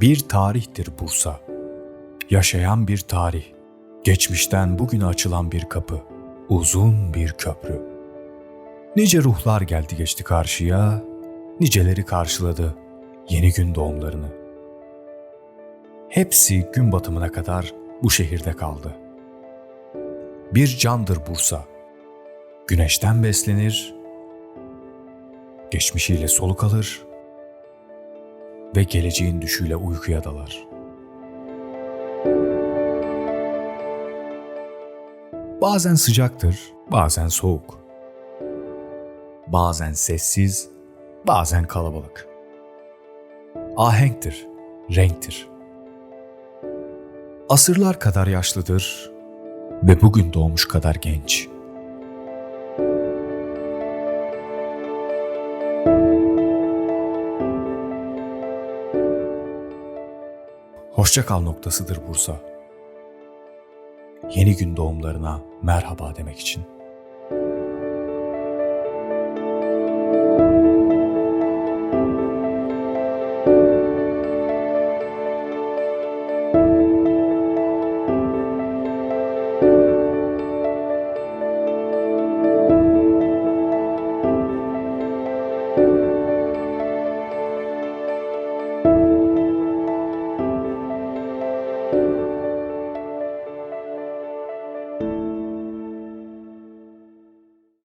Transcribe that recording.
Bir tarihtir Bursa. Yaşayan bir tarih. Geçmişten bugüne açılan bir kapı. Uzun bir köprü. Nice ruhlar geldi geçti karşıya, niceleri karşıladı yeni gün doğumlarını. Hepsi gün batımına kadar bu şehirde kaldı. Bir candır Bursa. Güneşten beslenir, geçmişiyle soluk alır, ve geleceğin düşüyle uykuya dalar. Bazen sıcaktır, bazen soğuk. Bazen sessiz, bazen kalabalık. Ahenktir, renktir. Asırlar kadar yaşlıdır ve bugün doğmuş kadar genç. Hoşça kal noktasıdır Bursa. Yeni gün doğumlarına merhaba demek için.